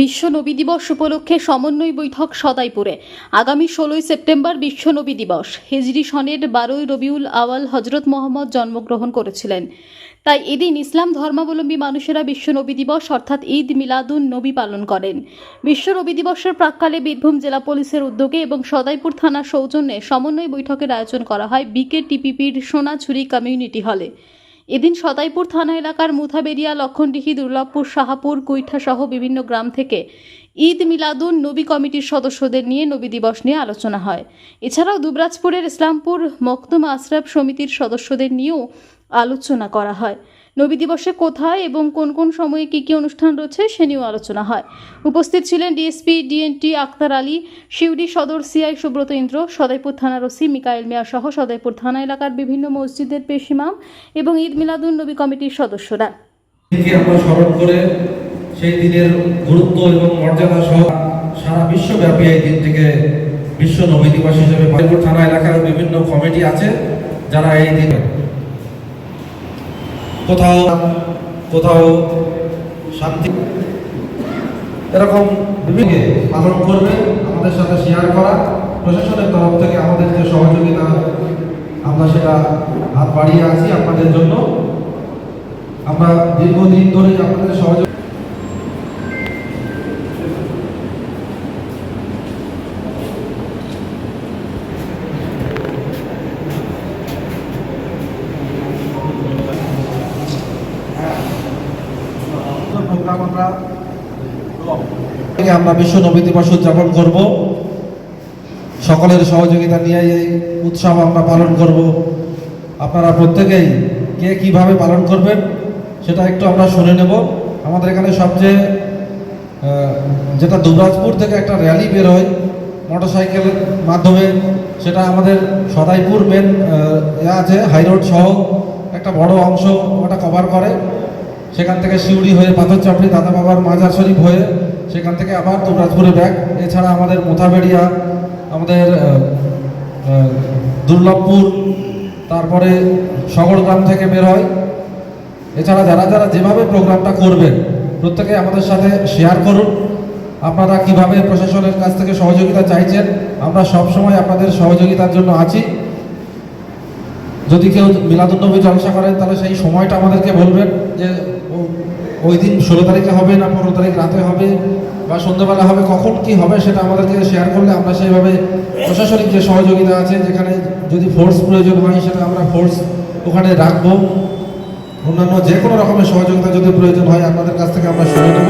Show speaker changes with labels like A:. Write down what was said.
A: বিশ্ব নবী দিবস উপলক্ষে সমন্বয় বৈঠক সদাইপুরে। আগামী ষোলোই সেপ্টেম্বর বিশ্ব নবী দিবস। হিজরি সনের বারোই রবিউল আওয়াল হজরত মোহাম্মদ জন্মগ্রহণ করেছিলেন। তাই এদিন ইসলাম ধর্মাবলম্বী মানুষেরা বিশ্ব নবী দিবস অর্থাৎ ঈদ মিলাদুন নবী পালন করেন। বিশ্ব নবী দিবসের প্রাককালে বীরভূম জেলা পুলিশের উদ্যোগে এবং সদাইপুর থানার সৌজন্যে সমন্বয় বৈঠকের আয়োজন করা হয় বিকে টিপিপির সোনাঝুরি কমিউনিটি হলে। এদিন সদাইপুর থানা এলাকার মুথাবেরিয়া, লক্ষণডিহি, দুর্লভপুর, শাহাপুর কুইঠা সহ বিভিন্ন গ্রাম থেকে ঈদ মিলাদুন নবী কমিটির সদস্যদের নিয়ে নবী দিবস নিয়ে আলোচনা হয়। এছাড়াও দুবরাজপুরের ইসলামপুর মকদুম আশরাফ সমিতির সদস্যদের নিয়েও আলোচনা করা হয়। নবী দিবসে কোথায় এবং কোন কোন সময়ে কী কী অনুষ্ঠান রয়েছে সে নিয়েও আলোচনা হয়। উপস্থিত ছিলেন ডিএসপি, ডিএনটি, আক্তার আলী শিউরি সদর, সিআই সুব্রত ইন্দ্র, সদাইপুর থানার ওসি মিকাইল মিয়া সহ সদাইপুর থানা এলাকার বিভিন্ন মসজিদের পেশিমাম এবং ঈদ মিলাদুন নবী কমিটির সদস্যরা।
B: সেই দিনের গুরুত্ব এবং মর্যাদা সহ সারা বিশ্বব্যাপী এই দিনটিকে বিশ্ব নবী দিবস হিসেবে থানা এলাকার বিভিন্ন কমিটি আছে যারা এই দিন কোথাও কোথাও শান্তি এরকম বিভিন্ন পালন করবে, আমাদের সাথে শেয়ার করা। প্রশাসনের তরফ থেকে আমাদের যে সহযোগিতা, আমরা সেটা হাত বাড়িয়ে আছি আপনাদের জন্য। আমরা দীর্ঘদিন ধরে আপনাদের সহযোগ আমরা আমরা বিশ্ব নবী দিবস উদযাপন করব। সকলের সহযোগিতা নিয়ে এই উৎসব আমরা পালন করব। আপনারা প্রত্যেকেই কে কীভাবে পালন করবেন সেটা একটু আমরা শুনে নেব। আমাদের এখানে সবচেয়ে যেটা দুবরাজপুর থেকে একটা র্যালি বের হয় মোটরসাইকেলের মাধ্যমে, সেটা আমাদের সদাইপুর মেন আছে হাইরোড সহ একটা বড় অংশ ওটা কভার করে। সেখান থেকে শিউড়ি হয়ে পাথর চাপড়ি দাদা বাবার মাজার শরীফ হয়ে সেখান থেকে আবার দুবরাজপুরে ব্যাগ এছাড়া আমাদের মোথাবেড়িয়া, আমাদের দুর্লভপুর, তারপরে শগড়গ্রাম থেকে বের হয়। এছাড়া যারা যারা যেভাবে প্রোগ্রামটা করবেন, প্রত্যেকে আমাদের সাথে শেয়ার করুন। আপনারা কীভাবে প্রশাসনের কাছ থেকে সহযোগিতা চাইছেন, আমরা সব সময় আপনাদের সহযোগিতার জন্য আছি। যদি কেউ মিলাদুন্নবী জলসা করেন, তাহলে সেই সময়টা আমাদেরকে বলবেন যে ওই দিন ষোলো তারিখে হবে না পনেরো তারিখ রাতে হবে বা সন্ধ্যাবেলা হবে, কখন কি হবে সেটা আমাদেরকে শেয়ার করলে আমরা সেইভাবে প্রশাসনিক যে সহযোগিতা আছে, যেখানে যদি ফোর্স প্রয়োজন হয় সেটা আমরা ফোর্স ওখানে রাখব। অন্যান্য যে কোনো রকমের সহযোগিতা যদি প্রয়োজন হয়, আপনাদের কাছ থেকে আমরা শুনে নেব।